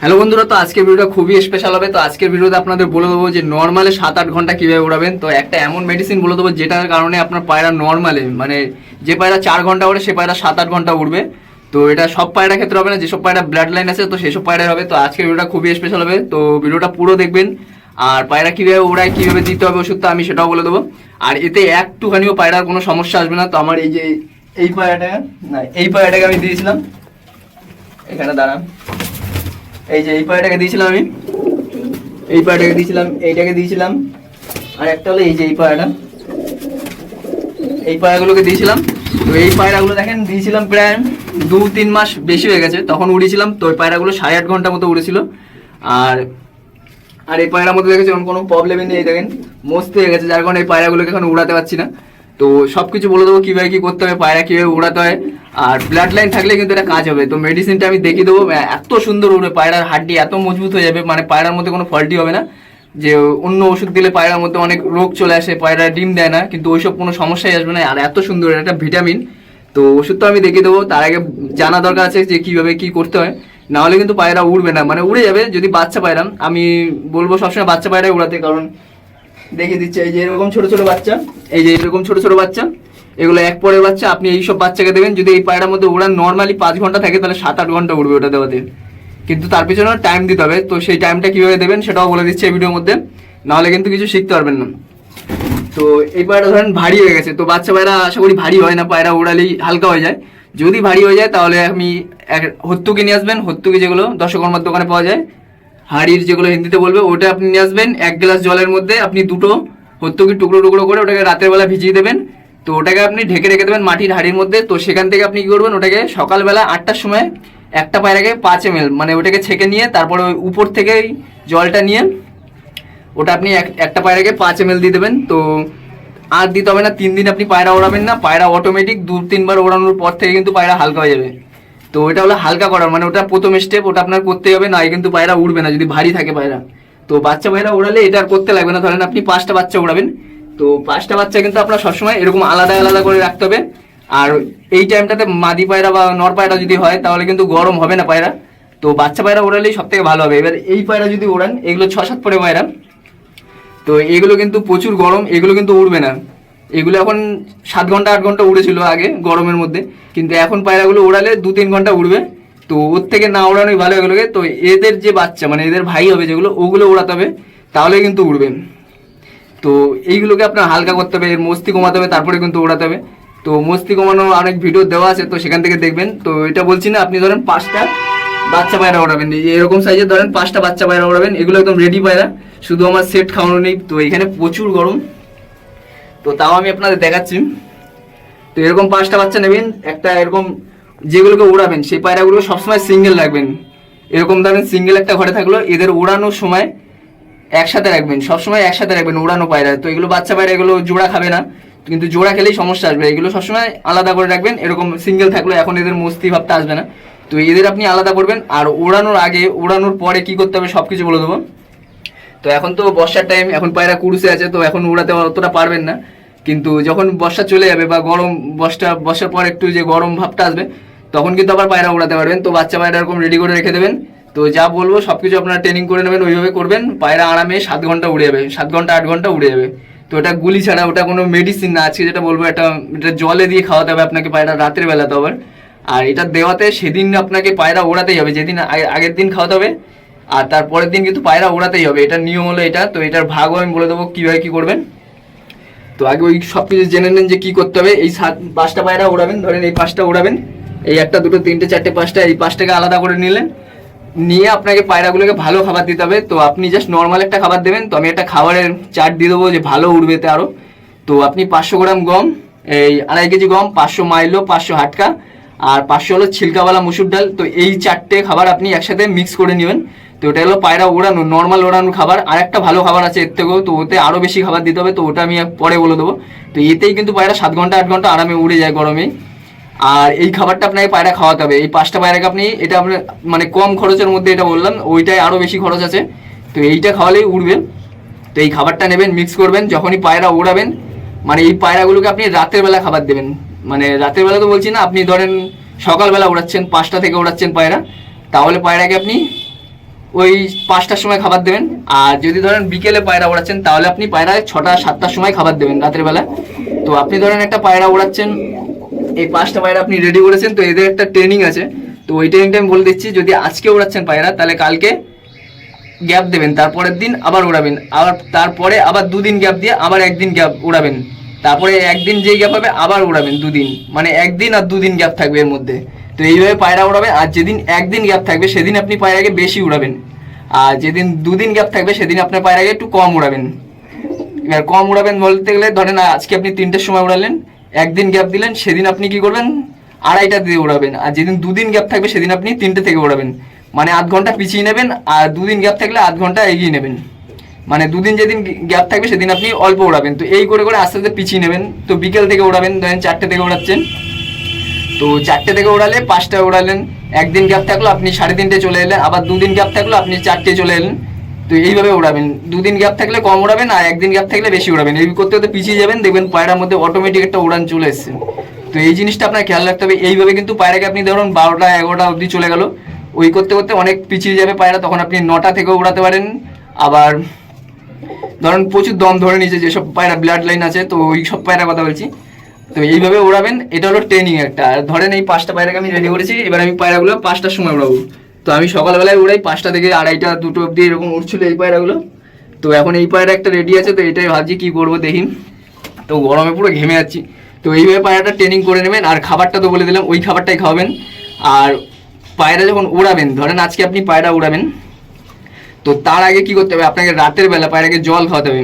Hello বন্ধুরা, তো আজকের ভিডিওটা খুবই স্পেশাল হবে। তো আজকের ভিডিওতে আপনাদের বলে দেবো যে নর্মালে সাত আট ঘণ্টা কীভাবে উড়াবেন। তো একটা এমন মেডিসিন বলে দেবো যেটার কারণে আপনার পায়রা নর্মালে মানে যে পায়রা চার ঘণ্টা উড়ে সে পায়রা সাত আট ঘণ্টা উড়বে। তো এটা সব পায়রা ক্ষেত্রে হবে না, যেসব পায়রা ব্লাড লাইন আছে, তো সেসব পায়রা হবে। তো আজকের ভিডিওটা খুবই স্পেশাল হবে। তো ভিডিওটা পুরো দেখবেন। আর পায়রা কীভাবে উড়ায়, কীভাবে দিতে হবে ওষুধটা আমি সেটাও বলে দেবো। আর এতে একটুখানিও পায়রার কোনো সমস্যা আসবে না। তো আমার এই যে এই পায়রাটা, না, এই পায়রাটাকে আমি দিয়েছিলাম। এখানে দাঁড়ান। এই যে এই পায়রাটাকে দিয়েছিলাম আমি। এই পায়রাটাকে দিয়েছিলাম, এইটাকে দিয়েছিলাম। আর একটা হলো এই যে এই পায়রাটা এই পায়রাগুলোকে দিয়েছিলাম। তো এই পায়রাগুলো দেখেন, দিয়েছিলাম প্রায় দু তিন মাস বেশি হয়ে গেছে। তখন উড়েছিলাম, তো ওই পায়রাগুলো সাড়ে আট ঘণ্টা মতো উড়েছিল। আর আর এই পায়রার মধ্যে দেখেছি কোনো প্রবলেমই নেই, দেখেন। মস্ত হয়ে গেছে, যার কারণে এই পায়রাগুলোকে এখন উড়াতে পারছি না। তো সব কিছু বলে দেবো, কীভাবে কী করতে হবে, পায়রা কীভাবে উড়াতে হয়। আর ব্লাড লাইন থাকলে কিন্তু এটা কাজ হবে। তো মেডিসিনটা আমি দেখিয়ে দেবো। এত সুন্দর উড়বে পায়রার হাড্ডি এত মজবুত হয়ে যাবে। মানে পায়রার মধ্যে কোনো ফল্টি হবে না। যে অন্য ওষুধ দিলে পায়রার মধ্যে অনেক রোগ চলে আসে, পায়রা ডিম দেয় না, কিন্তু ওইসব কোনো সমস্যাই আসবে না। আর এত সুন্দর একটা ভিটামিন তো ওষুধ তো আমি দেখিয়ে দেবো। তার আগে জানা দরকার আছে যে কীভাবে কি করতে হয়। না হলে কিন্তু পায়রা উড়বে না। মানে উড়ে যাবে যদি বাচ্চা পায়রা। আমি বলব সবসময় বাচ্চা পায়রাই উড়াতে, কারণ দেখিয়ে দিচ্ছে, এই যে এরকম ছোট ছোট বাচ্চা, এই যে এরকম ছোট ছোট বাচ্চা, এগুলো এক পরের বাচ্চা, আপনি এইসব বাচ্চাকে দেবেন, যদি এই পায়রার মধ্যে উড়ান নর্মালি পাঁচ ঘণ্টা থাকে, তাহলে সাত আট ঘণ্টা উড়বে ওটা দেওয়াতে। কিন্তু তার পিছনে টাইম দিতে হবে, তো সেই টাইমটা কীভাবে দেবেন সেটাও বলে দিচ্ছে এই ভিডিওর মধ্যে। নাহলে কিন্তু কিছু শিখতে পারবেন না। তো এই পায়রা ধরেন ভারী হয়ে গেছে, তো বাচ্চা পায়রা আশা করি ভারী হয় না, পায়রা উড়ালেই হালকা হয়ে যায়। যদি ভারী হয়ে যায়, তাহলে এক হত্তুকি নিয়ে আসবেন, হত্তুকি যেগুলো দশকর্মার দোকানে পাওয়া যায় হাড়ির যেগুলো হিন্দিতে বলবে, ওটা আপনি নিয়ে আসবেন। এক গ্লাস জলের মধ্যে আপনি দুটো হত্তুকি টুকরো টুকরো করে ওটাকে রাতের বেলা ভিজিয়ে দেবেন। তো ওটাকে আপনি ঢেকে রেখে দেবেন মাটির হাড়ির মধ্যে। তো সেখান থেকে আপনি কি করবেন, ওটাকে সকালবেলা আটটার সময় একটা পায়রাকে পাঁচ এম মানে ওটাকে ছেঁকে নিয়ে তারপরে ওই উপর থেকে জলটা নিয়ে ওটা আপনি এক- একটা পায়রাকে পাঁচ এম দিয়ে দেবেন। তো আর দিতে হবে না, তিন দিন আপনি পায়রা ওড়াবেন না। পায়রা অটোমেটিক দু তিনবার ওড়ানোর পর থেকে কিন্তু পায়রা হালকা হয়ে যাবে। তো ওটা হলো হালকা করার মানে ওটা প্রথম স্টেপ ওটা আপনার করতে হবে না কিন্তু পায়রা উড়বে না, যদি ভারী থাকে পায়রা। তো বাচ্চা পায়রা ওড়ালে এটা আর করতে লাগবে না, ধরেন আপনি পাঁচটা বাচ্চা ওড়াবেন তো পাঁচটা বাচ্চা কিন্তু আপনার সবসময় এরকম আলাদা আলাদা করে রাখতে হবে। আর এই টাইমটাতে মাদি পায়রা বা নর পায়রা যদি হয়, তাহলে কিন্তু গরম হবে না পায়রা। তো বাচ্চা পায়রা ওড়ালেই সব থেকে ভালো হবে। এবার এই পায়রা যদি ওড়ান এগুলো ছ সাত পরে পায়রা। তো এগুলো কিন্তু প্রচুর গরম, এগুলো কিন্তু উড়বে না। এগুলো এখন সাত ঘণ্টা, আট ঘণ্টা উড়েছিল আগে, গরমের মধ্যে। কিন্তু এখন পায়রাগুলো উড়ালে দু তিন ঘণ্টা উড়বে। তো ওর থেকে না ওড়ানোই ভালো হয়ে এগুলোকে তো এদের যে বাচ্চা মানে এদের ভাই হবে যেগুলো, ওগুলো ওড়াতে হবে, তাহলে কিন্তু উড়বে। তো এইগুলোকে আপনার হালকা করতে হবে, এর মস্তি কমাতে হবে, তারপরে কিন্তু ওড়াতে হবে। তো মস্তি কমানোর অনেক ভিডিও দেওয়া আছে, তো সেখান থেকে দেখবেন। তো এটা বলছি না, আপনি ধরেন পাঁচটা বাচ্চা পায়রা ওড়াবেন এরকম সাইজের ধরেন পাঁচটা বাচ্চা পায়রা ওড়াবেন এগুলো একদম রেডি পায়রা। শুধু আমার সেট খাওয়ানো নেই, তো এখানে প্রচুর গরম। তো তাও আমি আপনাদের দেখাচ্ছি। তো এরকম পাঁচটা বাচ্চা নেবেন, একটা এরকম যেগুলোকে উড়াবেন সেই পায়রাগুলো সবসময় সিঙ্গেল রাখবেন। এরকম ধরেন সিঙ্গেল একটা ঘরে থাকল, এদের উড়ানোর সময় একসাথে রাখবেন, সবসময় একসাথে রাখবেন উড়ানো পায়রা। তো এগুলো বাচ্চা পায়রা, এগুলো জোড়া খাবে না, কিন্তু জোড়া খেলেই সমস্যা আসবে। এগুলো সবসময় আলাদা করে রাখবেন, এরকম সিঙ্গেল থাকল, এখন এদের মস্তি ভাবটা আসবে না। তো এদের আপনি আলাদা করবেন, আর ওড়ানোর আগে, ওড়ানোর পরে কি করতে হবে সব কিছু বলে দেবো। তো এখন তো বর্ষার টাইম এখন পায়রা কুরুসে আছে, তো এখন উড়াতে অতটা পারবেন না। কিন্তু যখন বর্ষা চলে যাবে বা গরম বর্ষা, বর্ষার পর একটু যে গরম ভাবটা আসবে, তখন কিন্তু আবার পায়রা উড়াতে পারবেন। তো বাচ্চা পায়রা এরকম রেডি করে রেখে দেবেন। তো যা বলব, সবকিছু আপনারা ট্রেনিং করে নেবেন, ওইভাবে করবেন। পায়রা আরামে সাত ঘণ্টা উড়ে যাবে, সাত ঘণ্টা, আট ঘণ্টা উড়ে যাবে। তো ওটা গুলি ছাড়া, ওটা কোনো মেডিসিন না। আজকে যেটা বলব, এটা এটা জলে দিয়ে খাওয়াতে হবে আপনাকে পায়রা, রাতের বেলা তো আবার। আর এটা দেওয়াতে সেদিন আপনাকে পায়রা ওড়াতেই হবে, যেদিন আগে- আগের দিন খাওয়াতে হবে, আর তারপরের দিন কিন্তু পায়রা ওড়াতেই হবে। এটা নিয়ম হলো এটা। তো এটার ভাগও আমি বলে দেবো কীভাবে কী করবেন। তো আগে ওই সব কিছু জেনে নেন যে কী করতে হবে। এই সাত পাঁচটা পায়রা ওড়াবেন ধরেন এই পাঁচটা ওড়াবেন এই একটা, দুটো, তিনটে, চারটে, পাঁচটা, এই পাঁচটাকে আলাদা করে নিলেন। নিয়ে আপনাকে পায়রাগুলোকে ভালো খাবার দিতে হবে। তো আপনি জাস্ট নর্মাল একটা খাবার দেবেন। তো আমি একটা খাবারের চার্ট দিয়ে দেবো যে ভালো উড়বেতে আরও তো আপনি পাঁচশো গ্রাম গম, এই আড়াই কেজি গম, পাঁচশো মাইলো, পাঁচশো হাটকা। আর পাঁচশো হলো ছিলকাওয়ালা মুসুর ডাল। তো এই চারটে খাবার আপনি একসাথে মিক্স করে নেবেন। তো ওটা হলো পায়রা ওড়ানো নর্মাল ওড়ানোর খাবার। আর একটা ভালো খাবার আছে এর থেকেও, তো ওতে আরও বেশি খাবার দিতে হবে, তো ওটা আমি পরে বলে দেবো। তো এতেই কিন্তু পায়রা সাত ঘণ্টা, আট ঘণ্টা আরামে উড়ে যায় গরমে। আর এই খাবারটা আপনাকে পায়রা খাওয়াতে হবে। এই পাঁচটা পায়রাকে আপনি, এটা আপনার মানে কম খরচের মধ্যে এটা বললাম, ওইটাই আরও বেশি খরচ আছে। তো এইটা খাওয়ালেই উড়বে। তো এই খাবারটা নেবেন মিক্স করবেন, যখনই পায়রা উড়াবেন মানে এই পায়রাগুলোকে আপনি রাতের বেলা খাবার দেবেন। মানে রাতের বেলা তো বলছি না, আপনি ধরেন সকালবেলা উড়াচ্ছেন পাঁচটা থেকে উড়াচ্ছেন পায়রা। তাহলে পায়রাকে আপনি ওই পাঁচটার সময় খাবার দেবেন। আর যদি ধরেন বিকেলে পায়রা ওড়াচ্ছেন, তাহলে আপনি পায়রায় ছটা, সাতটার সময় খাবার দেবেন রাতের বেলা তো আপনি ধরেন একটা পায়রা ওড়াচ্ছেন, এই পাঁচটা পায়রা আপনি রেডি করেছেন, তো এদের একটা ট্রেনিং আছে। তো ওই ট্রেনিংটা আমি বলে দিচ্ছি, যদি আজকে ওড়াচ্ছেন পায়রা, তাহলে কালকে গ্যাপ দেবেন, তারপরের দিন আবার ওড়াবেন। আবার তারপরে আবার দুদিন গ্যাপ দিয়ে আবার একদিন গ্যাপ উড়াবেন তারপরে একদিন যেই গ্যাপ হবে, আবার ওড়াবেন দুদিন। মানে একদিন আর দুদিন গ্যাপ থাকবে এর মধ্যে। তো এইভাবে পায়রা উড়াবে, আর যেদিন একদিন গ্যাপ থাকবে, সেদিন আপনি পায়রাকে বেশি উড়াবেন। আর যেদিন দুদিন গ্যাপ থাকবে, সেদিন আপনার পায়রাকে একটু কম উড়াবেন। এবার কম উড়াবেন বলতে গেলে, ধরেন আজকে আপনি তিনটের সময় উড়ালেন, একদিন গ্যাপ দিলেন, সেদিন আপনি কি করবেন? আড়াইটা দিয়ে উড়াবেন। আর যেদিন দুদিন গ্যাপ থাকবে, সেদিন আপনি তিনটে থেকে উড়াবেন। মানে আধ ঘণ্টা পিছিয়ে নেবেন, আর দুদিন গ্যাপ থাকলে আধ ঘণ্টা এগিয়ে নেবেন। মানে দুদিন যেদিন গ্যাপ থাকবে, সেদিন আপনি অল্প উড়াবেন। তো এই করে করে আস্তে আস্তে পিছিয়ে নেবেন। তো বিকেল থেকে উড়াবেন, ধরেন চারটে থেকে উড়াচ্ছেন। তো চারটে থেকে উড়ালে পাঁচটা উড়ালেন একদিন গ্যাপ থাকল, আপনি সাড়ে তিনটে চলে এলেন, আবার দুদিন গ্যাপ থাকল, আপনি চারটে চলে এলেন। তো এইভাবে উড়াবেন দুদিন গ্যাপ থাকলে কম উড়াবেন আর একদিন গ্যাপ থাকলে বেশি উড়াবেন এই করতে করতে পিছিয়ে যাবেন, দেখবেন পায়রার মধ্যে অটোমেটিক একটা উড়ান চলে এসছে। তো এই জিনিসটা আপনার খেয়াল রাখতে হবে। এইভাবে কিন্তু পায়রাকে আপনি ধরুন বারোটা, এগারোটা অবধি চলে গেল। ওই করতে করতে অনেক পিছিয়ে যাবে পায়রা, তখন আপনি নটা থেকেও উড়াতে পারেন। আবার ধরুন প্রচুর দম ধরে নিয়েছে, যেসব পায়রা ব্লাড লাইন আছে, তো ওই সব পায়রার কথা বলছি। তো এইভাবে উড়াবেন এটা হলো ট্রেনিং একটা। আর ধরেন এই পাঁচটা পায়রাকে আমি রেডি করেছি, এবার আমি পায়রাগুলো পাঁচটার সময় উড়াবো তো আমি সকালবেলায় উড়াই পাঁচটা থেকে আড়াইটা, দুটো অবধি এরকম উঠছিল এই পায়রাগুলো। তো এখন এই পায়রা একটা রেডি আছে, তো এটাই ভাবছি কী করব দেখি। তো গরমে পুরো ঘেমে যাচ্ছি। তো এইভাবে পায়রাটা ট্রেনিং করে নেবেন, আর খাবারটা তো বলে দিলাম, ওই খাবারটাই খাওয়াবেন। আর পায়রা যখন উড়াবেন ধরেন আজকে আপনি পায়রা উড়াবেন তো তার আগে কি করতে হবে? আপনাকে রাতের বেলা পায়রাকে জল খাওয়াতে হবে।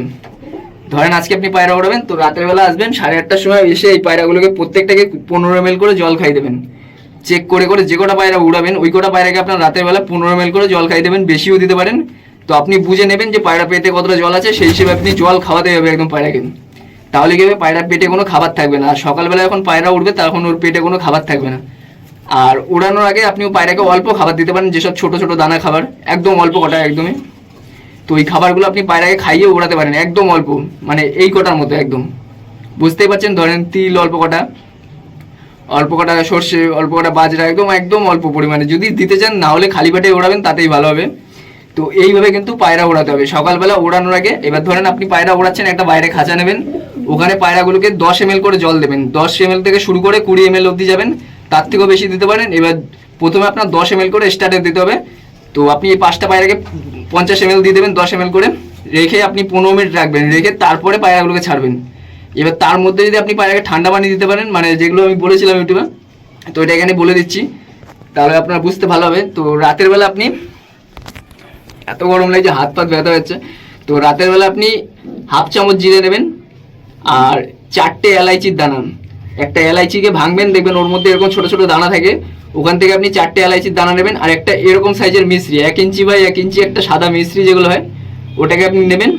ধরেন আজকে আপনি পায়রা উড়াবেন, তো রাতের বেলা আসবেন, সাড়ে আটটার সময় এসে এই পায়রাগুলোকে প্রত্যেকটাকে পনেরো এম করে জল খাই দেবেন। চেক করে করে যে কটা পায়রা উড়াবেন, ওই কটা পায়রাকে আপনার রাতের বেলা পনেরো এম করে জল খাই দেবেন, বেশিও দিতে পারেন। তো আপনি বুঝে নেবেন যে পায়রা পেটে কতটা জল আছে, সেই হিসেবে আপনি জল খাওয়াতে হবে একদম পায়রাকে। তাহলে কি হবে? পায়রার পেটে কোনো খাবার থাকবে না। আর সকালবেলা যখন পায়রা উঠবে তখন ওর পেটে কোনো খাবার থাকবে না। আর উড়ানোর আগে আপনি পায়রাকে অল্প খাবার দিতে পারেন, যেসব ছোট ছোট দানা খাবার, একদম অল্প কটা, একদমই। তো ওই খাবারগুলো আপনি পায়রাকে খাইয়ে উড়াতে পারেন, একদম অল্প মানে এই কটার মতো একদম। বুঝতেই পারছেন? ধরেন তিল অল্প কটা অল্প কটা সর্ষে, অল্প কটা বাজরা, একদম একদম অল্প পরিমাণে। যদি দিতে চান, না হলে খালি পেটে ওড়াবেন, তাতেই ভালো হবে। তো এইভাবে কিন্তু পায়রা ওড়াতে হবে। সকালবেলা ওড়ানোর আগে, এবার ধরেন আপনি পায়রা ওড়াচ্ছেন, একটা বাইরে খাঁচা নেবেন। ওখানে পায়রাগুলোকে দশ এম করে জল দেবেন। দশ এম থেকে শুরু করে কুড়ি এম এল অবধি যাবেন। তার থেকেও বেশি দিতে পারেন। এবার প্রথমে আপনার দশ এম করে স্টার্টে দিতে হবে। তো আপনি এই পাঁচটা পায়রাকে পঞ্চাশ এম দিয়ে দেবেন, দশ এম করে। রেখে আপনি পনেরো মিনিট রাখবেন, রেখে তারপরে পায়রাগুলোকে ছাড়বেন। এবার তার মধ্যে যদি আপনি পায়রাকে ঠান্ডা পানি দিতে পারেন মানে যেগুলো আমি বলেছিলাম ইউটিউবে, তো এটা এখানে বলে দিচ্ছি। তাহলে আপনার বুঝতে ভালো হবে। তো রাতের বেলা আপনি, এত গরম লাগছে, হাত পাত ব্যথা হচ্ছে। তো রাতের বেলা আপনি হাফ চামচ জিরে নেবেন আর চারটে এলাইচির দানা। একটা এলাইচিকে ভাঙবেন, দেখবেন ওর মধ্যে এরকম ছোট ছোট দানা থাকে। ওখান থেকে আপনি চারটে এলাইচির দানা নেবেন, আর একটা এরকম সাইজের মিশ্রি এক ইঞ্চি বাই এক ইঞ্চি একটা সাদা মিশ্রি যেগুলো হয়, ওটাকে আপনি নেবেন।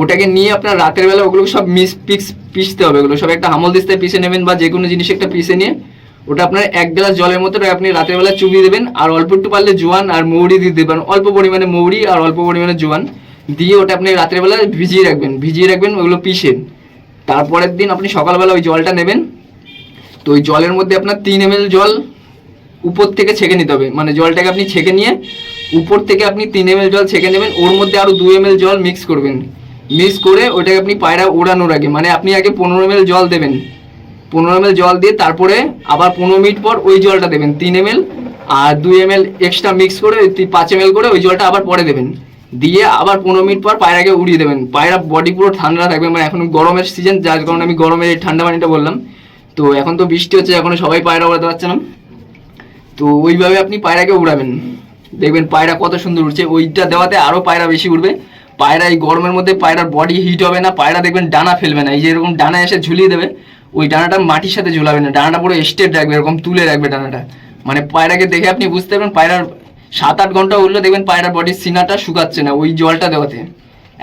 ওটাকে নিয়ে আপনার রাতের বেলা ওগুলো সব মিস পিক্স পিসতে হবে ওগুলো, সব একটা হামল দিস্তায় পিষে নেবেন বা যে কোনো জিনিস একটা পিষে নিয়ে, ওটা আপনার এক গ্লাস জলের মতো আপনি রাতের বেলা চুবিয়ে দেবেন, আর অল্প একটু পারলে জোয়ান আর মৌরি দিয়ে দেবেন অল্প পরিমাণে মৌরি আর অল্প পরিমাণে জোয়ান দিয়ে ওটা আপনি রাতের বেলা ভিজিয়ে রাখবেন ভিজিয়ে রাখবেন, ওগুলো পিষে তারপরের দিন আপনি সকালবেলা ওই জলটা নেবেন। তো ওই জলের মধ্যে আপনার তিন এম জল উপর থেকে ছেঁকে নিতে হবে। মানে জলটাকে আপনি ছেঁকে নিয়ে উপর থেকে আপনি তিন এম জল ছেঁকে নেবেন, ওর মধ্যে আরও দু এম জল মিক্স করবেন। মিক্স করে ওটাকে আপনি পায়রা ওড়ানোর আগে মানে আপনি আগে পনেরো এম জল দেবেন। পনেরো এম জল দিয়ে তারপরে আবার পনেরো মিনিট পর ওই জলটা দেবেন, তিন এম আর দুই এম এক্সট্রা মিক্স করে পাঁচ এম করে ওই জলটা আবার পরে দেবেন। দিয়ে আবার পনেরো মিনিট পর পায়রাকে উড়িয়ে দেবেন। পায়রা বডি পুরো ঠান্ডা থাকবে মানে এখন গরমের সিজন যার কারণে আমি গরমের ঠান্ডা পানিটা বললাম। তো এখন তো বৃষ্টি হচ্ছে, এখন সবাই পায়রা উড়াতে পারছে না। তো ওইভাবে আপনি পায়রাকে উড়াবেন। দেখবেন পায়রা কত সুন্দর উঠছে ওইটা দেওয়াতে আরও পায়রা বেশি উঠবে পায়রা এই গরমের মধ্যে পায়রার বডি হিট হবে না, পায়রা দেখবেন ডানা ফেলবে না। এই যে এরকম ডানা এসে ঝুলিয়ে দেবে, ওই ডানাটা মাটির সাথে ঝুলাবে না। ডানাটা পুরো স্টেট রাখবে, এরকম তুলে রাখবে ডানাটা। মানে পায়রাকে দেখে আপনি বুঝতে পারবেন, পায়রার সাত আট ঘণ্টা উঠলে দেখবেন পায়রার বডির সিনাটা শুকাচ্ছে না ওই জলটা দেওয়াতে।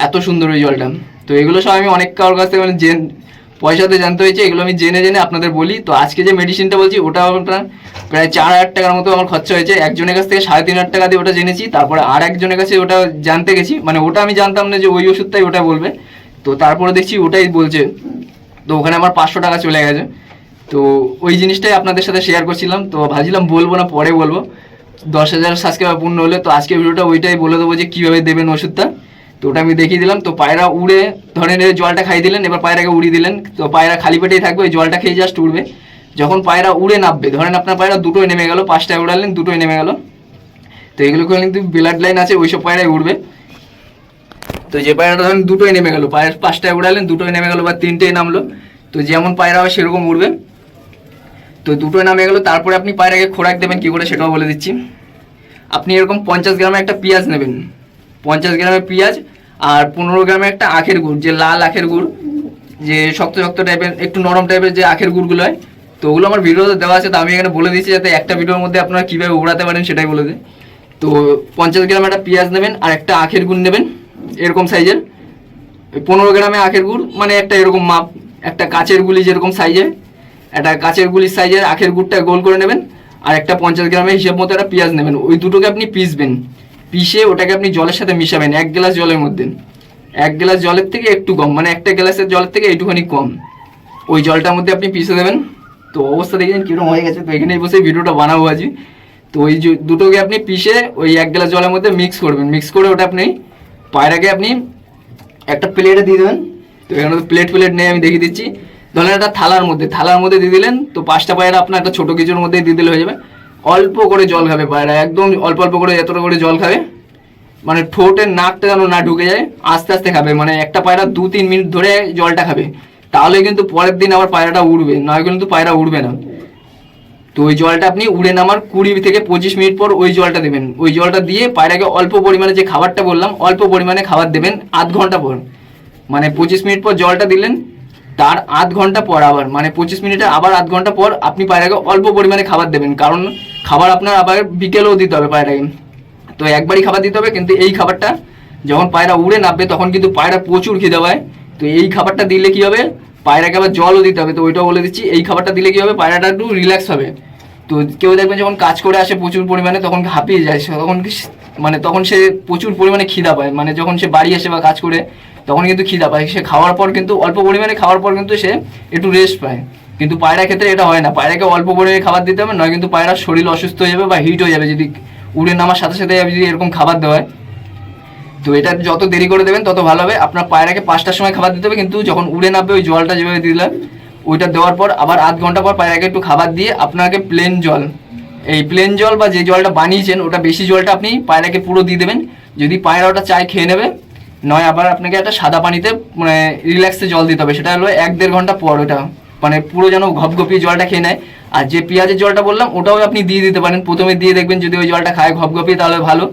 এত সুন্দর ওই জলটা। তো এগুলো সব আমি অনেক কারোর কাছ থেকে মানে জেন পয়সাতে জানতে হয়েছে, এগুলো আমি জেনে জেনে আপনাদের বলি। তো আজকে যে মেডিসিনটা বলছি ওটা আপনার প্রায় চার হাজার টাকার মতো আমার খরচা হয়েছে। একজনের কাছ থেকে সাড়ে তিন হাজার টাকা দিয়ে ওটা জেনেছি, তারপরে আর একজনের কাছে ওটা জানতে গেছি। মানে ওটা আমি জানতাম না যে ওই ওষুধটাই ওটা বলবে। তো তারপরে দেখছি ওটাই বলছে। তো ওখানে আমার পাঁচশো টাকা চলে গেছে। তো ওই জিনিসটাই আপনাদের সাথে শেয়ার করছিলাম। তো ভাবছিলাম বলব না, পরে বলব। দশ হাজার সাবস্ক্রাইবার পূর্ণ হলে তো আজকে ভিডিওটা ওইটাই বলে দেবো যে কীভাবে দেবেন ওষুধটা। তো ওটা আমি দেখিয়ে দিলাম। তো পায়রা উড়ে, ধরেন জলটা খাই দিলেন, এবার পায়রাকে উড়িয়ে দিলেন। তো পায়রা খালি পেটেই থাকবে, ওই জলটা খেয়ে জাস্ট উড়বে। যখন পায়রা উড়ে নামবে, ধরেন আপনার পায়রা দুটোই নেমে গেল, পাঁচটায় উড়ালেন, দুটোই নেমে গেল। তো এগুলো কিন্তু ব্লাড লাইন আছে, ওইসব পায়রাই উড়বে। তো যে পায়রাটা ধরেন দুটোই নেমে গেল, পায়ের পাঁচটায় উড়ালেন, দুটোই নেমে গেল বা তিনটেই নামলো। তো যেমন পায়রা হয় সেরকম উড়বে। তো দুটোই নামে গেলো, তারপরে আপনি পায়রাকে খোরাক দেবেন, কী করে সেটাও বলে দিচ্ছি। আপনি এরকম পঞ্চাশ গ্রামে একটা পেঁয়াজ নেবেন। পঞ্চাশ গ্রামের পেঁয়াজ আর পনেরো গ্রামে একটা আখের গুড়, যে লাল আখের গুড়, যে শক্ত শক্ত টাইপের একটু নরম টাইপের যে আখের গুড়গুলো হয় তো ওগুলো আমার ভিডিওতে দেওয়া আছে, তো আমি এখানে বলে দিচ্ছি যাতে একটা ভিডিওর মধ্যে আপনারা কীভাবে উড়াতে পারেন সেটাই বলে দিই। তো পঞ্চাশ গ্রাম একটা পেঁয়াজ নেবেন আর একটা আখের গুড় নেবেন, এরকম সাইজের। পনেরো গ্রামে আখের গুড় মানে একটা এরকম মাপ, একটা কাচের গুলি যেরকম সাইজের, একটা কাচের গুলির সাইজের আখের গুড়টা গোল করে নেবেন, আর একটা পঞ্চাশ গ্রামের হিসেব মতো একটা পেঁয়াজ নেবেন। ওই দুটোকে আপনি পিসবেন পিষে ওটাকে আপনি জলের সাথে মিশাবেন, এক গ্লাস জলের মধ্যে। এক গ্লাস জলের থেকে একটু কম মানে একটা গ্লাসের জলের থেকে এইটুখানি কম। ওই জলটার মধ্যে আপনি পিষে দেবেন। তো অবস্থা দেখেছেন কীরকম হয়ে গেছে। তো এখানেই বসে ভিডিওটা বানাবো আজ তো ওই দুটোকে আপনি পিষে ওই এক গ্লাস জলের মধ্যে মিক্স করবেন। মিক্স করে ওটা আপনি পায়রাকে আপনি একটা প্লেটে দিয়ে দেবেন। তো এখানে তো প্লেট প্লেট নেই, আমি দেখিয়ে দিচ্ছি। ধরেন একটা থালার মধ্যে থালার মধ্যে দিয়ে দিলেন, তো পাঁচটা পায়রা আপনার একটা ছোটো কিছুর মধ্যে দিয়ে দিলে হয়ে যাবে। অল্প করে জল খাবে পায়রা, একদম অল্প অল্প করে এতটা করে জল খাবে মানে ঠোঁটের নাকটা যেন না ঢুকে যায়, আস্তে আস্তে খাবে। মানে একটা পায়রা দু তিন মিনিট ধরে জলটা খাবে। তাহলে কিন্তু পরের দিন আবার পায়রাটা উড়বে নয় কিন্তু পায়রা উড়বে না। তো ওই জলটা আপনি উড়ে নামার কুড়ি থেকে পঁচিশ মিনিট পর ওই জলটা দেবেন। ওই জলটা দিয়ে পায়রাকে অল্প পরিমাণে যে খাবারটা বললাম, অল্প পরিমাণে খাবার দেবেন আধ ঘণ্টা পর। মানে পঁচিশ মিনিট পর জলটা দিলেন, তার আধ ঘণ্টা পর আবার মানে পঁচিশ মিনিটে আবার আধ ঘণ্টা পর আপনি পায়রাকে অল্প পরিমাণে খাবার দেবেন। কারণ খাবার আপনার আবার বিকেলেও দিতে হবে পায়রাকে। তো একবারই খাবার দিতে হবে, কিন্তু এই খাবারটা যখন পায়রা উড়ে নামবে, তখন কিন্তু পায়রা প্রচুর খিদে পায়। তো এই খাবারটা দিলে কি হবে? পায়রাকে আবার জলও দিতে হবে। তো ওইটাও বলে দিচ্ছি, এই খাবারটা দিলে কি হবে? পায়রাটা একটু রিল্যাক্স হবে। তো কেউ দেখবেন যখন কাজ করে আসে প্রচুর পরিমাণে, তখন হাঁপিয়ে যায়। তখন মানে তখন সে প্রচুর পরিমাণে খিদা পায়। মানে যখন সে বাড়ি আসে বা কাজ করে, তখন কিন্তু খিদা পায়। সে খাওয়ার পর কিন্তু, অল্প পরিমাণে খাওয়ার পর কিন্তু সে একটু রেস্ট পায়। কিন্তু পায়রা ক্ষেত্রে এটা হয় না। পায়রাকে অল্প পরিমাণে খাবার দিতে হবে, নয় কিন্তু পায়রার শরীর অসুস্থ হয়ে যাবে বা হিট হয়ে যাবে। যদি উড়ে নামার সাথে সাথে যদি এরকম খাবার দেওয়া হয় তো এটা যত দেরি করে দেবেন, তত ভালো হবে। আপনার পায়রাকে পাঁচটার সময় খাবার দিতে হবে, কিন্তু যখন উড়ে নামবে ওই জলটা যেভাবে দিলাম, ওইটা দেওয়ার পর আবার আধ ঘণ্টা পর পায়রাকে একটু খাবার দিয়ে আপনাকে প্লেন জল, এই প্লেন জল বা যে জলটা বানিয়েছেন, ওটা বেশি জলটা আপনি পায়রাকে পুরো দিয়ে দেবেন। যদি পায়রা ওটা চায় খেয়ে নেবে, নয় আবার আপনাকে একটা সাদা পানিতে মানে রিল্যাক্সে জল দিতে হবে। সেটা হলো এক দেড় ঘণ্টা পর ওটা মানে পুরো যেন ঘপঘপিয়ে জলটা খেয়ে নেয়। আর যে পেঁয়াজের জলটা বললাম, ওটাও আপনি দিয়ে দিতে পারেন। প্রথমে দিয়ে দেখবেন যদি ওই জলটা খায় ঘপঘপিয়ে, তাহলে ভালো।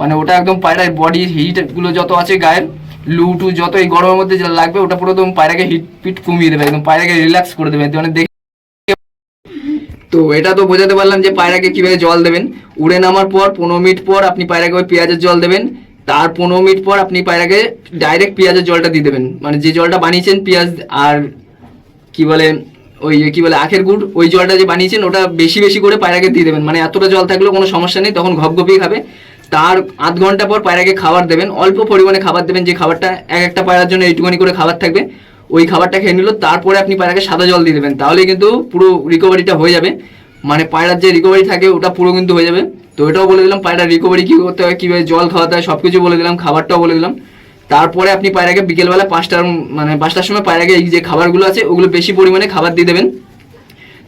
মানে ওটা একদম পায়রার বডি হিটগুলো যত আছে গায়ের লু টু যত এই গরমের মধ্যে যা লাগবে, ওটা পুরো একদম পায়রাকে হিট পিট কমিয়ে দেবে, একদম পায়রাকে রিল্যাক্স করে দেবে। মানে তো এটা তো বোঝাতে পারলাম যে পায়রাকে কীভাবে জল দেবেন। উড়ে নামার পর পনেরো মিনিট পর আপনি পায়রাকে ওই পেঁয়াজের জল দেবেন। তার পনেরো মিনিট পর আপনি পায়রাকে ডাইরেক্ট পেঁয়াজের জলটা দিয়ে দেবেন। মানে যে জলটা বানিয়েছেন পেঁয়াজ আর কি বলে, ওই যে কি বলে, আখের গুড়, ওই জলটা যে বানিয়েছেন, ওটা বেশি বেশি করে পায়রাকে দিয়ে দেবেন। মানে এতটা জল থাকলেও কোনো সমস্যা নেই, তখন ঘপঘপিয়ে খাবে। তার আধ ঘণ্টা পর পায়রাকে খাবার দেবেন। অল্প পরিমাণে খাবার দেবেন, যে খাবারটা এক একটা পায়রার জন্য এইটুখানি করে খাবার থাকবে। ওই খাবারটা খেয়ে নিল, তারপরে আপনি পায়রাকে সাদা জল দিয়ে দেবেন। তাহলে কিন্তু পুরো রিকভারিটা হয়ে যাবে। মানে পায়রার যে রিকভারি থাকে, ওটা পুরো কিন্তু হয়ে যাবে। তো এটাও বলে দিলাম, পায়রার রিকভারি কী করতে হয়, কীভাবে জল খাওয়াতে হয় সব কিছু বলে দিলাম, খাবারটাও বলে দিলাম। তারপরে আপনি পায়রাকে বিকেলবেলা পাঁচটার মানে পাঁচটার সময় পায়রাকে এই যে খাবারগুলো আছে, ওগুলো বেশি পরিমাণে খাবার দিয়ে দেবেন।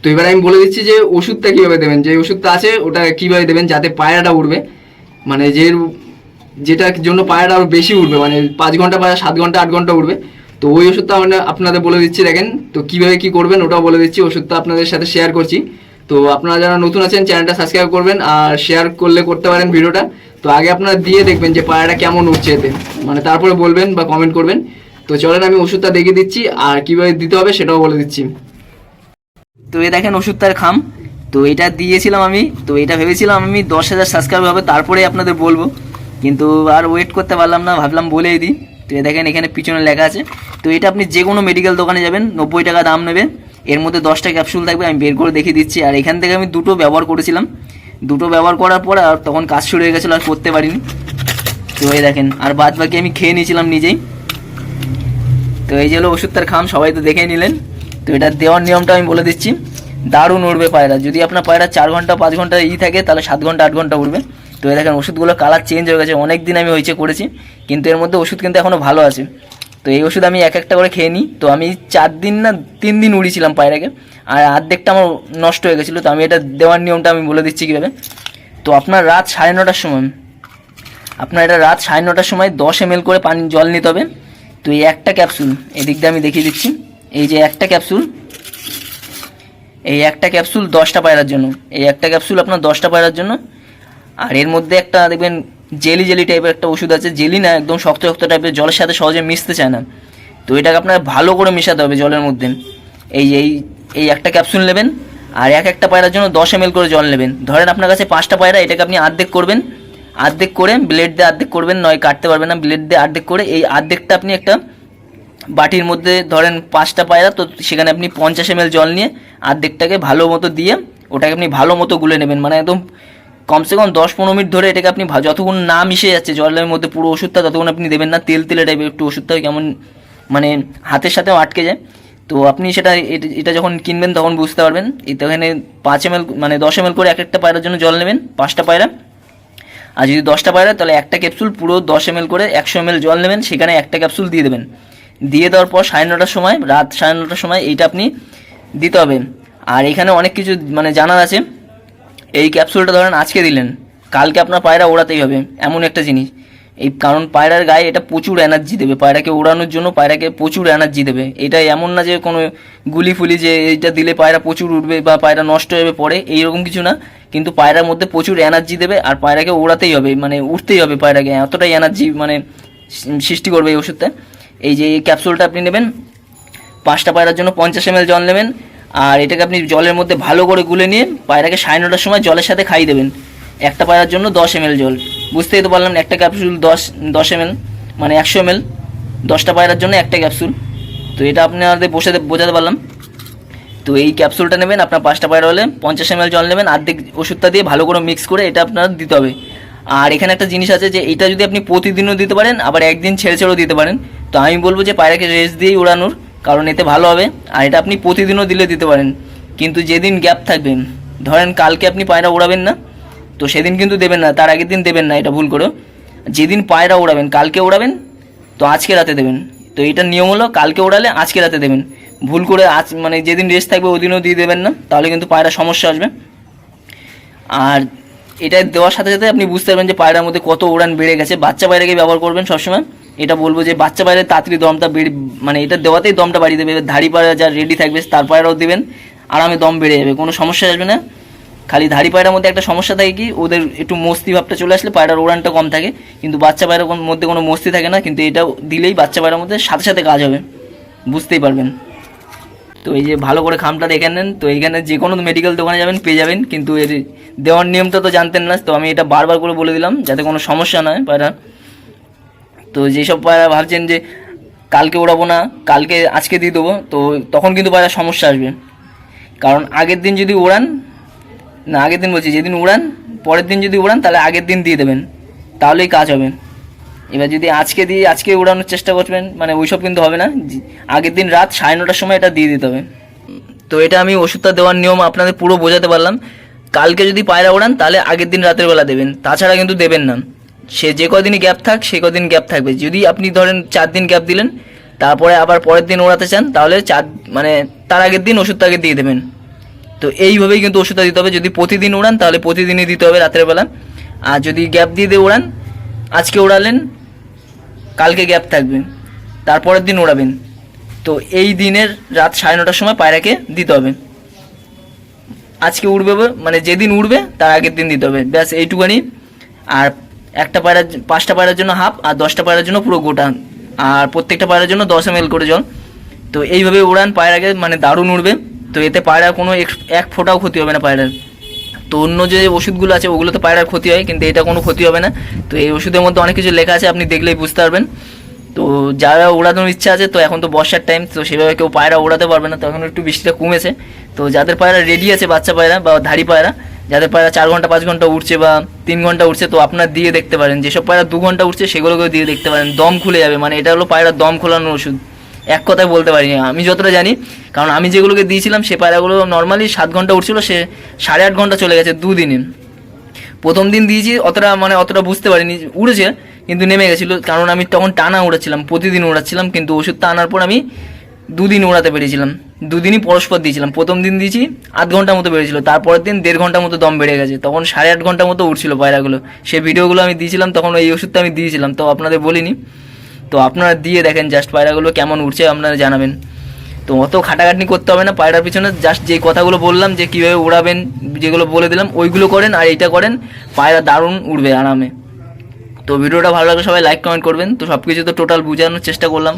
তো এবার আমি বলে দিচ্ছি যে ওষুধটা কীভাবে দেবেন, যে ওষুধটা আছে, ওটা কীভাবে দেবেন, যাতে পায়রাটা উঠবে মানে যে যেটার জন্য পায়রাটা আরও বেশি উঠবে মানে পাঁচ ঘণ্টা পায়রা সাত ঘণ্টা, আট ঘণ্টা উঠবে তো ওই ওষুধটা আমরা আপনাদের বলে দিচ্ছি, দেখেন, তো কীভাবে কী করবেন ওটাও বলে দিচ্ছি, ওষুধটা আপনাদের সাথে শেয়ার করছি। তো আপনারা যারা নতুন আছেন চ্যানেলটা সাবস্ক্রাইব করবেন আর শেয়ার করলে করতে পারেন ভিডিওটা। তো আগে আপনারা দিয়ে দেখবেন যে পায়রাটা কেমন উঠছে এতে। মানে তারপরে বলবেন বা কমেন্ট করবেন। তো চলেন, আমি ওষুধটা দেখিয়ে দিচ্ছি, আর কীভাবে দিতে হবে সেটাও বলে দিচ্ছি। তো এই দেখেন ওষুধটার খাম। তো এটা দিয়েছিলাম আমি, তো এটা ভেবেছিলাম আমি দশ হাজার সাবস্ক্রাইব হবে তারপরে আপনাদের বলব। কিন্তু আর ওয়েট করতে পারলাম না, ভাবলাম বলেই দিই। তো দেখেন এখানে পিছনে লেখা আছে। তো এটা আপনি যে কোনো মেডিকেল দোকানে যাবেন, নব্বই টাকা দাম নেবে। এর মধ্যে দশটা ক্যাপসুল থাকবে, আমি বের করে দেখিয়ে দিচ্ছি। আর এখান থেকে আমি দুটো ব্যবহার করেছিলাম। দুটো ব্যবহার করার পর আর তখন কাজ শুরু হয়ে গেছিল, আর করতে পারিনি। তো এই দেখেন, আর বাদ বাকি আমি খেয়ে নিয়েছিলাম নিজেই। তো এই যে হলো ওষুধটার খাম, সবাই তো দেখেই নিলেন। তো এটা দেওয়ার নিয়মটা আমি বলে দিচ্ছি। দারুণ উড়বে পায়রা। যদি আপনার পায়রা চার ঘণ্টা, পাঁচ ঘণ্টা ই থাকে, তাহলে সাত ঘণ্টা, আট ঘণ্টা উড়বে। তো এই দেখেন ওষুধগুলো কালার চেঞ্জ হয়ে গেছে। অনেক দিন আমি হয়েছে করেছি, কিন্তু এর মধ্যে ওষুধ কিন্তু এখনও ভালো আছে। তো এই ওষুধ আমি এক একটা করে খেয়ে নিই। তো আমি চার দিন না, তিন দিন উড়িয়েছিলাম পায়রাকে। আর অর্ধেকটা আমার নষ্ট হয়ে গেছিল, তো আমি এটা দেওয়ার নিয়মটা আমি বলে দিচ্ছি কীভাবে। তো আপনার রাত সাড়ে নটার সময়, আপনার এটা রাত সাড়ে নটার সময় দশ এম করে পানি জল নিতে হবে। তো এই একটা ক্যাপসুল এদিক দিয়ে আমি দেখিয়ে দিচ্ছি। এই যে একটা ক্যাপসুল এই একটা ক্যাপসুল দশটা পায়রার জন্য। এই একটা ক্যাপসুল আপনার দশটা পায়রার জন্য। আর এর মধ্যে একটা দেখবেন জেলি জেলি টাইপের একটা ওষুধ আছে। জেলি না, একদম শক্ত শক্ত টাইপের জলের সাথে সহজে মিশতে চায় না। তো এটাকে আপনার ভালো করে মেশাতে হবে জলের মধ্যে। এই এই এই একটা ক্যাপসুল নেবেন, আর এক একটা পায়রার জন্য দশ এম করে জল নেবেন। ধরেন আপনার কাছে পাঁচটা পায়রা, এটাকে আপনি আর্ধেক করবেন। আর্ধেক করে ব্লেড দিয়ে আর্ধেক করবেন, নয় কাটতে পারবেন না ব্লেড দিয়ে আর্ধেক করে এই আর্ধেকটা আপনি একটা বাটির মধ্যে ধরেন পাঁচটা পায়রা, তো সেখানে আপনি পঞ্চাশ এম জল নিয়ে আর্ধেকটাকে ভালো মতো দিয়ে ওটাকে আপনি ভালো মতো গুলে নেবেন। মানে একদম কমসে কম দশ পনেরো মিনিট ধরে এটাকে আপনি যতক্ষণ না মিশে যাচ্ছে জলের মধ্যে পুরো ওষুধটা, ততক্ষণ আপনি দেবেন না। তেল তেলে টাইপের একটু ওষুধটা কেমন মানে হাতের সাথেও আটকে যায়। তো আপনি সেটা এট- যখন কিনবেন তখন বুঝতে পারবেন। এখানে পাঁচ এম মানে দশ এম করে এক একটা পায়রার জন্য জল নেবেন, পাঁচটা পায়রা। আর যদি দশটা পায়রা, তাহলে একটা ক্যাপসুল পুরো দশ এম করে একশো এম জল নেবেন। সেখানে একটা ক্যাপসুল দিয়ে দেবেন। দিয়ে দেওয়ার পর সাড়ে নটার সময়, রাত সাড়ে নটার সময় এইটা আপনি দিতে হবে। আর এখানে অনেক কিছু মানে জানার আছে। এই ক্যাপসুলটা ধরেন আজকে দিলেন, কালকে আপনার পায়রা ওড়াতেই হবে, এমন একটা জিনিস। এই কারণ পায়রার গায়ে এটা প্রচুর এনার্জি দেবে, পায়রাকে ওড়ানোর জন্য পায়রাকে প্রচুর এনার্জি দেবে। এটা এমন না যে কোনো গুলি ফুলি যে এইটা দিলে পায়রা প্রচুর উঠবে বা পায়রা নষ্ট হয়ে যাবে পরে এইরকম কিছু না। কিন্তু পায়রার মধ্যে প্রচুর এনার্জি দেবে আর পায়রাকে ওড়াতেই হবে মানে উঠতেই হবে পায়রাকে, এতটাই এনার্জি মানে সৃষ্টি করবে এই ওষুধটা। এই যে এই ক্যাপসুলটা আপনি নেবেন পাঁচটা পায়রার জন্য পঞ্চাশ এম জল নেবেন। আর এটাকে আপনি জলের মধ্যে ভালো করে গুলে নিয়ে পায়রাকে সাড়ে নটার সময় জলের সাথে খাইয়ে দেবেন। একটা পায়রার জন্য দশ এম জল। বুঝতেই তো পারলাম একটা ক্যাপসুল দশ দশ এম মানে একশো এম দশটা পায়রার জন্য একটা ক্যাপসুল। তো এটা আপনাদের বসে বোঝাতে পারলাম। তো এই ক্যাপসুলটা নেবেন, আপনার পাঁচটা পায়রা হলে পঞ্চাশ এম জল নেবেন। আর্ধেক ওষুধটা দিয়ে ভালো করে মিক্স করে এটা আপনার দিতে হবে। আর এখানে একটা জিনিস আছে যে এটা যদি আপনি প্রতিদিনও দিতে পারেন, আবার একদিন ছেড়ে ছেড়েও দিতে পারেন। তো আমি বলব যে পায়রাকে রেস্ট দিয়েই উড়ানোর। কারণ এতে ভালো হবে, আর এটা আপনি প্রতিদিনও দিলে দিতে পারেন। কিন্তু যেদিন গ্যাপ থাকবে, ধরেন কালকে আপনি পায়রা উড়াবেন না, তো সেদিন কিন্তু দেবেন না, তার আগের দিন দেবেন না, এটা ভুল করে। যেদিন পায়রা উড়াবেন, কালকে উড়াবেন, তো আজকে রাতে দেবেন। তো এটার নিয়ম হলো, কালকে ওড়ালে আজকে রাতে দেবেন। ভুল করে আজ মানে যেদিন রেস্ট থাকবে ওই দিনও দিয়ে দেবেন না, তাহলে কিন্তু পায়রা সমস্যা আসবে। আর এটা দেওয়ার সাথে সাথে আপনি বুঝতে পারবেন যে পায়রার মধ্যে কত উড়ান বেড়ে গেছে। বাচ্চা পায়রাকে ব্যবহার করবেন সবসময়। এটা বলব যে বাচ্চা পায়রা তাড়াতাড়ি দমটা বেড়ে মানে এটা দেওয়াতেই দমটা বাড়িয়ে দেবে ধাড়ি পায়রা যা রেডি থাকবে তার পায়রাও দেবেন, আরামে দম বেড়ে যাবে, কোনো সমস্যা আসবে না। খালি ধাড়ি পায়রার মধ্যে একটা সমস্যা থাকে কি, ওদের একটু মস্তি ভাবটা চলে আসলে পায়রার ওড়ানটা কম থাকে, কিন্তু বাচ্চা পায়রার মধ্যে কোনো মস্তি থাকে না, কিন্তু এটা দিলেই বাচ্চা পায়রার মধ্যে সাথে সাথে কাজ হবে, বুঝতেই পারবেন। তো এই যে ভালো করে খামটা দেখে নেন, তো এইখানে যে কোনো মেডিকেল দোকানে যাবেন, পেয়ে যাবেন, কিন্তু এর দেওয়ার নিয়মটা তো জানতেন না, তো আমি এটা বারবার করে বলে দিলাম, যাতে কোনো সমস্যা না হয় পায়রা তো যেসব পায়রা ভাবছেন যে কালকে ওড়াবো না, কালকে, আজকে দিয়ে দেবো, তো তখন কিন্তু পায়রা সমস্যা আসবে। কারণ আগের দিন যদি ওড়ান না, আগের দিন বলছি, যেদিন উড়ান, পরের দিন যদি উড়ান, তাহলে আগের দিন দিয়ে দেবেন। তাহলেই কাজ হবে। এবার যদি আজকে দিয়ে, আজকে উড়ানোর চেষ্টা করবেন মানে ওইসব কিন্তু হবে না। আগের দিন রাত সাড়ে নটার সময় এটা দিয়ে দিতে হবে। তো এটা আমি ওষুধটা দেওয়ার নিয়ম আপনাদের পুরো বোঝাতে পারলাম। কালকে যদি পায়রা ওড়ান তাহলে আগের দিন রাতের বেলা দেবেন। তাছাড়া কিন্তু দেবেন না। সে যে কদিনই গ্যাপ থাক, সে কদিন গ্যাপ থাকবে। যদি আপনি ধরেন চার দিন গ্যাপ দিলেন, তারপরে আবার পরের দিন ওড়াতে চান, তাহলে চার মানে তার আগের দিন ওষুধটা আগে দিয়ে দেবেন। তো এইভাবেই কিন্তু ওষুধটা দিতে হবে। যদি প্রতিদিন উড়ান তাহলে প্রতিদিনই দিতে হবে রাতের বেলা। আর যদি গ্যাপ দিয়ে দিয়ে উড়ান আজকে ওড়ালেন, কালকে গ্যাপ থাকবে। তারপরের দিন ওড়াবেন। তো এই দিনের রাত সাড়ে নটার সময় পায়রাকে দিতে হবে। আজকে উড়বে মানে যেদিন উড়বে, তার আগের দিন দিতে হবে। ব্যাস এইটুখানি। আর একটা পায়রার পাঁচটা পায়রার জন্য হাফ আর দশটা পায়রার জন্য পুরো গোটা। আর প্রত্যেকটা পায়রার জন্য দশ এম করে জল। তো এইভাবে উড়ান পায়রাকে মানে দারুণ উড়বে। তো এতে পায়রা কোনো এক- ফোঁটাও ক্ষতি হবে না পায়রার। তো অন্য যে ওষুধগুলো আছে ওগুলো তো পায়রার ক্ষতি হয়, কিন্তু এটা কোনো ক্ষতি হবে না। তো এই ওষুধের মধ্যে অনেক কিছু লেখা আছে, আপনি দেখলেই বুঝতে পারবেন। তো যারা ওড়ানোর ইচ্ছা আছে, তো এখন তো বর্ষার টাইম তো সেভাবে কেউ পায়রা ওড়াতে পারবে না তো এখন একটু বৃষ্টিটা কমেছে। তো যাদের পায়রা রেডি আছে, বাচ্চা পায়রা বা ধাড়ি পায়রা যাদের পায়রা চার ঘণ্টা, পাঁচ ঘণ্টা উঠছে বা তিন ঘণ্টা উঠছে তো আপনার দিয়ে দেখতে পারেন। যেসব পায়রা দু ঘণ্টা উঠছে সেগুলোকেও দিয়ে দেখতে পারেন। দম খুলে যাবে। মানে এটা হলো পায়রা দম খোলানোর ওষুধ। এক কথায় বলতে পারিনি আমি যতটা জানি, কারণ আমি যেগুলোকে দিয়েছিলাম, সে পায়রাগুলো নর্মালি সাত ঘণ্টা উঠছিল সে সাড়ে আট ঘণ্টা চলে গেছে দুদিনে। প্রথম দিন দিয়েছি, অতটা মানে অতটা বুঝতে পারিনি। উড়েছে, কিন্তু নেমে গেছিল। কারণ আমি তখন টানা উড়াচ্ছিলাম, প্রতিদিন উড়াচ্ছিলাম, কিন্তু ওষুধটা আনার পর আমি দুদিন ওড়াতে পেরেছিলাম, দুদিনই পরস্পর দিয়েছিলাম। প্রথম দিন দিয়েছি, আধ ঘণ্টা মতো বেড়েছিল। তারপরের দিন দেড় ঘণ্টা মতো দম বেড়ে গেছে। তখন সাড়ে আট ঘণ্টা মতো উঠছিল পায়রাগুলো। সেই ভিডিওগুলো আমি দিয়েছিলাম, তখন এই ওষুধটা আমি দিয়েছিলাম। তো আপনাদের বলিনি। তো আপনারা দিয়ে দেখেন জাস্ট পায়রাগুলো কেমন উঠছে আপনারা জানাবেন। তো অত খাটাখাটনি করতে হবে না পায়রার পিছনে। জাস্ট যেই কথাগুলো বললাম, যে কীভাবে উড়াবেন, যেগুলো বলে দিলাম, ওইগুলো করেন আর এইটা করেন, পায়রা দারুণ উড়বে আরামে। তো ভিডিওটা ভালো লাগলে সবাই লাইক কমেন্ট করবেন। তো সব কিছু তো টোটাল বোঝানোর চেষ্টা করলাম।